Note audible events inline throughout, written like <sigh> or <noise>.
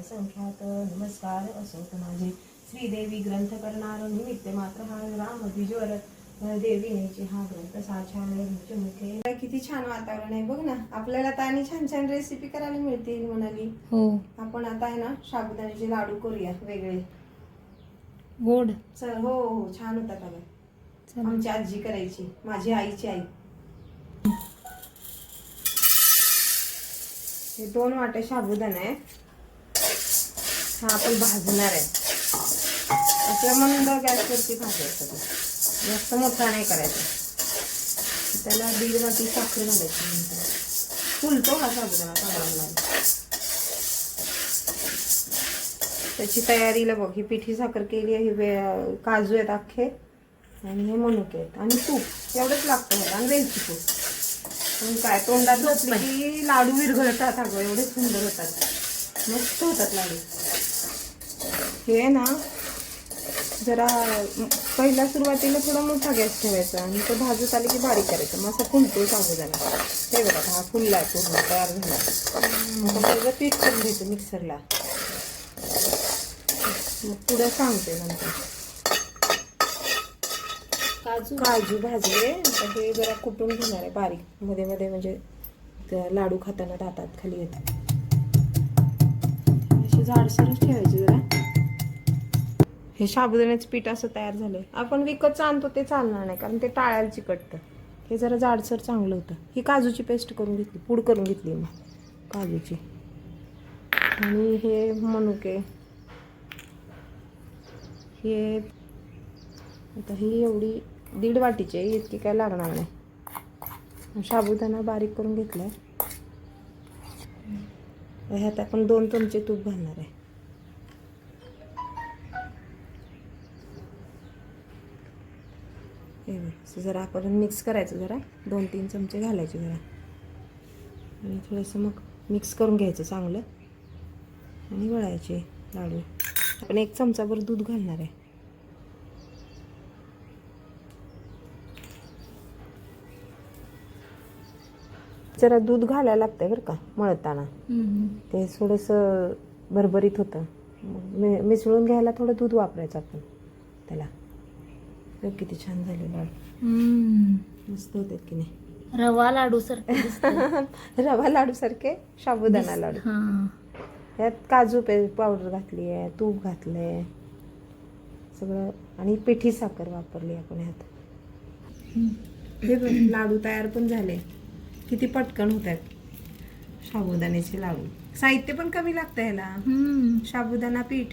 संख्यात नमस्कार. असोत माझे श्रीदेवी ग्रंथ करणार निमित्त मात्र हा राम द्विजवर देवीनेची हा ग्रंथ साक्षाने मुखे. किती छान वातावरण आहे. बघ ना आपल्याला तर आणि छान छान रेसिपी करायला मिळतील म्हणाली. हो. आपण आता आहे ना साबुदाण्याचे लाडू करूया वेगळे. गोड. चल हो हो छान होतात अगं. चला. आमची आजी करायची. माझी आईची आई. हे दोन वाटे साबुदाणा आहे. हा आपण भाजणार आहे. आपल्या मंद गॅसवरती भाजायचं जास्त मोठा नाही करायचा. त्याला दीड वाटी साखर घालायची नंतर. फुलतो हा साबुदाणा चांगला त्याची तयारीला बघ ही पिठी साखर केली आहे हे वे- काजू आहेत अख्खे. आणि हे मनुके आहेत. आणि तूप एवढंच लागतं मला. आणि वेलची तूप. पण काय तोंडात घातली की लाडू विरघळतात अगं. एवढे सुंदर होतात. मस्त होतात लाडू. हे ना जरा पहिला सुरुवातीला थोडा मोठा गॅस ठेवायचा आणि तो भाजत आले की बारीक करायचा. मग असं फुलतो सांगू जरा. हे बघा हा फुलला आहे पूर्ण तयार झाला. त्याचं पीठ करून घ्यायचं मिक्सरला. मग पुढे सांगते नंतर. काजू? काजू भाजले. आता हे जरा कुटून घेणार आहे बारीक. मध्ये मध्ये म्हणजे लाडू खाताना दातात खाली येतात असे जाडसरच ठेवायचे जरा. हे साबुदाण्याचं पीठ असं तयार झालंय. आपण विकतच आणतो ते चालणार नाही कारण ते टाळ्याला चिकटतं. हे जरा जाडसर चांगलं होतं. ही काजूची पेस्ट करून घेतली पूड करून घेतली मग काजूची. आणि हे मनुके. हे आता ही एवढी दीड वाटीची आहे इतकी काय लागणार नाही. साबुदाणा बारीक करून घेतला आहे ह्यात आपण दोन चमचे तूप घालणार आहे. हे असं जरा आपण मिक्स करायचं जरा. दोन तीन चमचे घालायचे जरा. आणि थोडंसं मग मिक्स करून घ्यायचं चांगलं. आणि वळायचे लाडू. आपण एक चमचाभर दूध घालणार आहे. जरा दूध घालायला लागतंय बरं का मळताना. ते थोडंसं भरभरीत होतं. मिसळून घ्यायला थोडं दूध वापरायचं आपण. त्याला. किती छान झाले लाडू हम्म. मस्त होतात की नाही. रवा लाडू सारखे <laughs> रवा लाडू सारखे साबुदाणा लाडू. हा. यात काजू पे पावडर घातली आहे तूप घातलं आहे सगळं आणि पिठी साखर वापरली आपण ह्यात हे बघ लाडू तयार पण झाले. किती पटकन होत आहेत. साबुदाण्याचे लाडू. साहित्य पण कमी लागतं ह्याला. साबुदाणा पीठ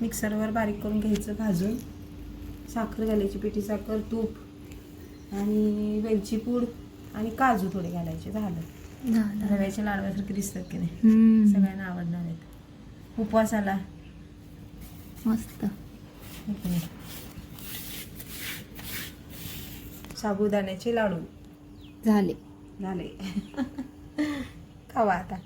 मिक्सरवर बारीक करून घ्यायचं भाजून. साखर घालायची पिठी साखर तूप आणि वेलची पूड आणि काजू थोडे घालायचे झालं. रव्याच्या लाडवासारखे दिसतात की नाही. सगळ्यांना आवडणार आहेत. उपवासाला मस्त. है की नाही? साबुदाण्याचे लाडू. झाले. झाले. <laughs> खावा आता.